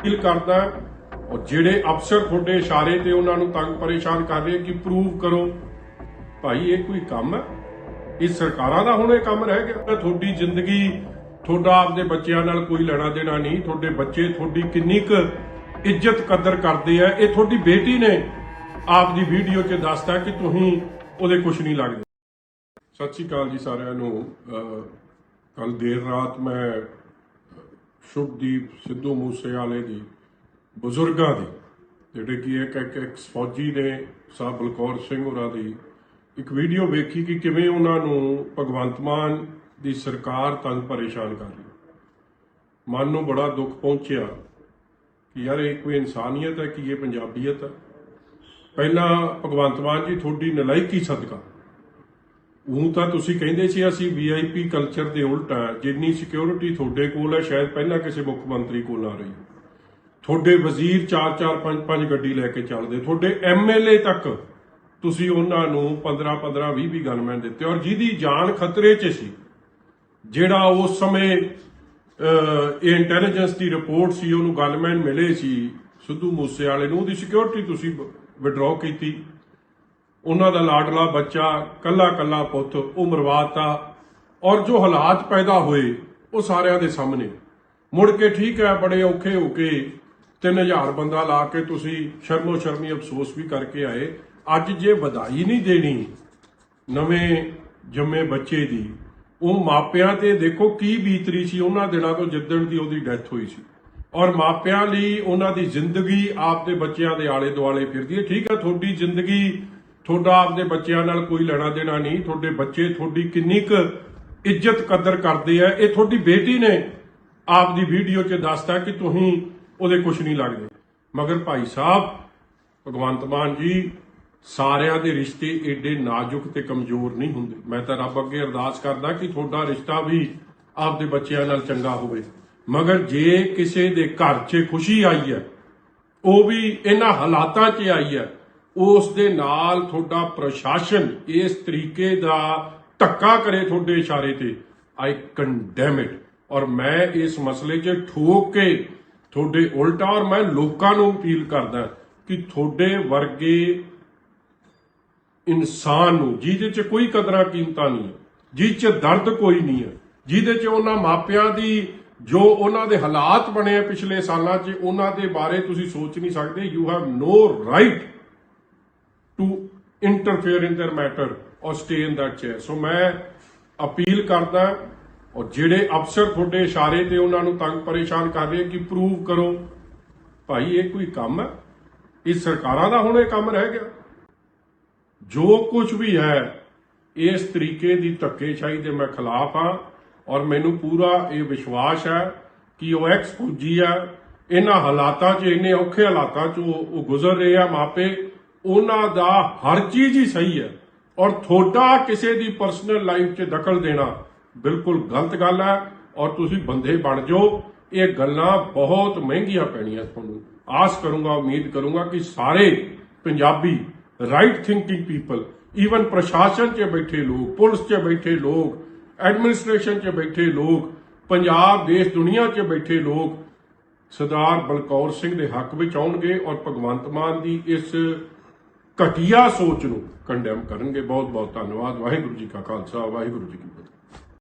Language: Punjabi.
ਅਪੀਲ ਕਰਦਾ ਔਰ ਜਿਹੜੇ ਅਫਸਰ ਤੁਹਾਡੇ ਇਸ਼ਾਰੇ ਤੇ ਉਹਨਾਂ ਨੂੰ ਤੰਗ ਪਰੇਸ਼ਾਨ ਕਰ ਰਹੇ ਕਿ ਪ੍ਰੂਵ ਕਰੋ। ਭਾਈ, ਇਹ ਕੋਈ ਕੰਮ ਹੈ? ਇਹ ਸਰਕਾਰਾਂ ਦਾ ਹੁਣ ਇਹ ਕੰਮ ਰਹਿ ਗਿਆ। ਤੁਹਾਡੀ ਜ਼ਿੰਦਗੀ, ਤੁਹਾਡਾ ਆਪਦੇ ਬੱਚਿਆਂ ਨਾਲ ਕੋਈ ਲੈਣਾ ਦੇਣਾ ਨਹੀਂ। ਤੁਹਾਡੇ ਬੱਚੇ ਤੁਹਾਡੀ ਕਿੰਨੀ ਕੁ ਇੱਜ਼ਤ ਕਦਰ ਕਰਦੇ ਆ। ਇਹ ਤੁਹਾਡੀ ਬੇਟੀ ਨੇ ਆਪ ਦੀ ਵੀਡੀਓ 'ਚ ਦੱਸਤਾ ਕਿ ਤੁਸੀਂ ਉਹਦੇ ਕੁਝ ਨਹੀਂ ਲੱਗਦੇ। ਸਤਿ ਸ਼੍ਰੀ ਅਕਾਲ ਜੀ ਸਾਰਿਆਂ ਨੂੰ। ਕੱਲ ਦੇਰ ਰਾਤ ਮੈਂ ਸ਼ੁਭਦੀਪ ਸਿੱਧੂ ਮੂਸੇਵਾਲੇ ਦੀ, ਬਜ਼ੁਰਗਾਂ ਦੀ, ਜਿਹੜੇ ਕਿ ਇੱਕ ਇੱਕ ਐਕਸ ਫੌਜੀ ਨੇ ਸਾਹਿਬ ਬਲਕੌਰ ਸਿੰਘ ਹੋਰਾਂ ਦੀ, ਇੱਕ ਵੀਡੀਓ ਵੇਖੀ ਕਿ ਕਿਵੇਂ ਉਹਨਾਂ ਨੂੰ ਭਗਵੰਤ ਮਾਨ ਦੀ ਸਰਕਾਰ ਤੰਗ ਪਰੇਸ਼ਾਨ ਕਰ ਰਹੀ। ਮਨ ਨੂੰ ਬੜਾ ਦੁੱਖ ਪਹੁੰਚਿਆ ਕਿ ਯਾਰ ਇਹ ਕੋਈ ਇਨਸਾਨੀਅਤ ਹੈ ਕਿ ਇਹ ਪੰਜਾਬੀਅਤ ਹੈ? ਪਹਿਲਾਂ ਭਗਵੰਤ ਮਾਨ ਜੀ ਤੁਹਾਡੀ ਨਲਾਇਕੀ ਸਦਕਾ। ਉਹ ਤਾਂ ਤੁਸੀਂ ਕਹਿੰਦੇ ਸੀ ਅਸੀਂ ਵੀਆਈਪੀ ਕਲਚਰ ਦੇ ਉਲਟ ਆ, ਜਿੰਨੀ ਸਿਕਿਉਰਿਟੀ ਤੁਹਾਡੇ ਕੋਲ ਹੈ ਸ਼ਾਇਦ ਪਹਿਲਾਂ ਕਿਸੇ ਮੁੱਖ ਮੰਤਰੀ ਕੋਲ ਨਾ ਰਹੀ। ਤੁਹਾਡੇ ਵਜ਼ੀਰ 4-4 5-5 ਗੱਡੀ ਲੈ ਕੇ ਚੱਲਦੇ, ਤੁਹਾਡੇ ਐਮਐਲਏ ਤੱਕ ਤੁਸੀਂ ਉਹਨਾਂ ਨੂੰ 15-15 20-20 ਗਨਮੈਨ ਦਿੱਤੇ, ਔਰ ਜਿਹਦੀ ਜਾਨ ਖਤਰੇ 'ਚ ਸੀ, ਜਿਹੜਾ ਉਸ ਸਮੇਂ ਇਹ ਇੰਟੈਲੀਜੈਂਸ ਦੀ ਰਿਪੋਰਟ ਸੀ, ਉਹਨੂੰ ਗਨਮੈਨ ਮਿਲੇ ਸੀ, ਸਿੱਧੂ ਮੂਸੇ ਵਾਲੇ ਨੂੰ, ਉਹਦੀ ਸਿਕਿਉਰਿਟੀ ਤੁਸੀਂ ਵਿਡਰਾਅ ਕੀਤੀ। ਉਹਨਾਂ ਦਾ ਲਾਡਲਾ ਬੱਚਾ, ਕੱਲਾ ਕੱਲਾ ਪੁੱਤ ਉਹ ਮਰਵਾਤਾ ਔਰ ਜੋ ਹਾਲਾਤ ਪੈਦਾ ਹੋਏ, ਉਹ ਸਾਰਿਆਂ ਦੇ ਸਾਹਮਣੇ। ਮੁੜ ਕੇ ਠੀਕ ਹੈ, ਬੜੇ ਔਖੇ ਹੋ ਕੇ 3000 ਬੰਦਾ ਲਾ ਕੇ ਤੁਸੀਂ ਸ਼ਰਮੋ ਸ਼ਰਮੀ ਅਫਸੋਸ ਵੀ ਕਰਕੇ ਆਏ। ਅੱਜ ਜੇ ਵਧਾਈ ਨਹੀਂ ਦੇਣੀ ਨਵੇਂ ਜੰਮੇ ਬੱਚੇ ਦੀ, ਉਹ ਮਾਪਿਆਂ ਤੇ ਦੇਖੋ ਕੀ ਬੀਤਰੀ ਸੀ। ਉਹਨਾਂ ਦਿਨਾਂ ਤੋਂ ਜਿੱਦਣ ਦੀ ਉਹਦੀ ਡੈਥ ਹੋਈ ਸੀ। ਔਰ ਮਾਪਿਆਂ ਲਈ ਉਹਨਾਂ ਦੀ ਜ਼ਿੰਦਗੀ ਆਪਦੇ ਬੱਚਿਆਂ ਦੇ ਆਲੇ ਦੁਆਲੇ ਫਿਰਦੀ ਹੈ। ਠੀਕ ਹੈ, ਤੁਹਾਡੀ ਜ਼ਿੰਦਗੀ ਤੁਹਾਡਾ ਆਪਦੇ ਬੱਚਿਆਂ ਨਾਲ ਕੋਈ ਲੈਣਾ ਦੇਣਾ ਨਹੀਂ, ਤੁਹਾਡੇ ਬੱਚੇ ਤੁਹਾਡੀ ਕਿੰਨੀ ਕੁ ਇੱਜ਼ਤ ਕਦਰ ਕਰਦੇ ਆ, ਇਹ ਤੁਹਾਡੀ ਬੇਟੀ ਨੇ ਆਪਦੀ ਵੀਡੀਓ 'ਚ ਦੱਸਤਾ ਕਿ ਤੁਸੀਂ ਉਹਦੇ ਕੁਝ ਨਹੀਂ ਲੱਗਦੇ। ਮਗਰ ਭਾਈ ਸਾਹਿਬ, ਭਗਵੰਤ ਮਾਨ ਜੀ, ਸਾਰਿਆਂ ਦੇ ਰਿਸ਼ਤੇ ਏਡੇ ਨਾਜ਼ੁਕ ਤੇ ਕਮਜ਼ੋਰ ਨਹੀਂ ਹੁੰਦੇ। ਮੈਂ ਤਾਂ ਰੱਬ ਅੱਗੇ ਅਰਦਾਸ ਕਰਦਾ ਕਿ ਤੁਹਾਡਾ ਰਿਸ਼ਤਾ ਵੀ ਆਪਦੇ ਬੱਚਿਆਂ ਨਾਲ ਚੰਗਾ ਹੋਵੇ। ਮਗਰ ਜੇ ਕਿਸੇ ਦੇ ਘਰ 'ਚ ਖੁਸ਼ੀ ਆਈ ਹੈ, ਉਹ ਵੀ ਇਹਨਾਂ ਹਾਲਾਤਾਂ 'ਚ ਆਈ ਹੈ ਉਸ ਦੇ ਨਾਲ ਤੁਹਾਡਾ ਪ੍ਰਸ਼ਾਸਨ ਇਸ ਤਰੀਕੇ ਦਾ ਧੱਕਾ ਕਰੇ ਤੁਹਾਡੇ ਇਸ਼ਾਰੇ ਤੇ। ਆਈ ਕੰਡੈਮ ਇਟ ਔਰ ਮੈਂ ਇਸ ਮਸਲੇ 'ਚ ਠੋਕ ਕੇ ਤੁਹਾਡੇ ਉਲਟਾ ਔਰ ਮੈਂ ਲੋਕਾਂ ਨੂੰ ਅਪੀਲ ਕਰਦਾ ਕਿ ਤੁਹਾਡੇ ਵਰਗੇ ਇਨਸਾਨ ਨੂੰ, ਜਿਹਦੇ 'ਚ ਕੋਈ ਕਦਰਾਂ ਕੀਮਤਾਂ ਨਹੀਂ ਜਿਹਦੇ 'ਚ ਦਰਦ ਕੋਈ ਨਹੀਂ ਹੈ, ਜਿਹਦੇ 'ਚ ਉਹਨਾਂ ਮਾਪਿਆਂ ਦੀ ਜੋ ਉਹਨਾਂ ਦੇ ਹਾਲਾਤ ਬਣੇ ਆ ਪਿਛਲੇ ਸਾਲਾਂ 'ਚ, ਉਹਨਾਂ ਦੇ ਬਾਰੇ ਤੁਸੀਂ ਸੋਚ ਨਹੀਂ ਸਕਦੇ। You have no right to interfere in their matter ਔਰ stay in that chair so ਮੈਂ ਅਪੀਲ ਕਰਦਾ ਔਰ ਜਿਹੜੇ ਅਫਸਰ ਤੁਹਾਡੇ ਇਸ਼ਾਰੇ ਤੇ ਉਹਨਾਂ ਨੂੰ ਤੰਗ ਪਰੇਸ਼ਾਨ ਕਰ ਰਹੇ ਕਿ ਪ੍ਰੂਵ ਕਰੋ ਭਾਈ ਇਹ ਕੋਈ ਕੰਮ ਹੈ ਇਹ ਸਰਕਾਰਾਂ ਦਾ ਹੁਣ ਇਹ ਕੰਮ ਰਹਿ ਗਿਆ ਜੋ ਕੁਝ ਵੀ ਹੈ ਇਸ ਤਰੀਕੇ ਦੀ ਧੱਕੇਸ਼ਾਹੀ ਦੇ ਮੈਂ ਖਿਲਾਫ ਹਾਂ ਔਰ ਮੈਨੂੰ ਪੂਰਾ ਇਹ ਵਿਸ਼ਵਾਸ ਹੈ ਕਿ ਉਹ ਐਕਸ ਪੁੱਜੀ ਆ ਇਹਨਾਂ ਹਾਲਾਤਾਂ 'ਚ ਇੰਨੇ ਔਖੇ ਹਾਲਾਤਾਂ 'ਚ ਉਹ ਗੁਜ਼ਰ ਰਹੇ ਆ ਮਾਪੇ ਉਹਨਾਂ ਦਾ ਹਰ ਚੀਜ਼ ਹੀ ਸਹੀ ਹੈ। ਔਰ ਤੁਹਾਡਾ ਕਿਸੇ ਦੀ ਪਰਸਨਲ ਲਾਈਫ 'ਚ ਦਖਲ ਦੇਣਾ ਬਿਲਕੁਲ ਗਲਤ ਗੱਲ ਹੈ। ਔਰ ਤੁਸੀਂ ਬੰਦੇ ਬਣ ਜਾਓ। ਇਹ ਗੱਲਾਂ ਬਹੁਤ ਮਹਿੰਗੀਆਂ ਪੈਣੀਆਂ ਤੁਹਾਨੂੰ। ਆਸ ਕਰੂੰਗਾ, ਉਮੀਦ ਕਰੂੰਗਾ ਕਿ ਸਾਰੇ Punjabi right thinking people even ਪ੍ਰਸ਼ਾਸਨ 'ਚ ਬੈਠੇ ਲੋਕ, ਪੁਲਿਸ 'ਚ ਬੈਠੇ ਲੋਕ ਐਡਮਿਨਿਸਟ੍ਰੇਸ਼ਨ 'ਚ ਬੈਠੇ ਲੋਕ, ਪੰਜਾਬ, ਦੇਸ਼, ਦੁਨੀਆ 'ਚ ਬੈਠੇ ਲੋਕ, ਸਰਦਾਰ ਬਲਕੌਰ ਸਿੰਘ ਦੇ ਹੱਕ ਵਿੱਚ ਆਉਣਗੇ। ਔਰ ਭਗਵੰਤ ਮਾਨ ਦੀ ਇਸ ਘਟੀਆ ਸੋਚ ਨੂੰ ਕੰਡੈਮ ਕਰਨਗੇ। ਬਹੁਤ ਬਹੁਤ ਧੰਨਵਾਦ। ਵਾਹਿਗੁਰੂ ਜੀ ਕਾ ਖਾਲਸਾ, ਵਾਹਿਗੁਰੂ ਜੀ ਕੀ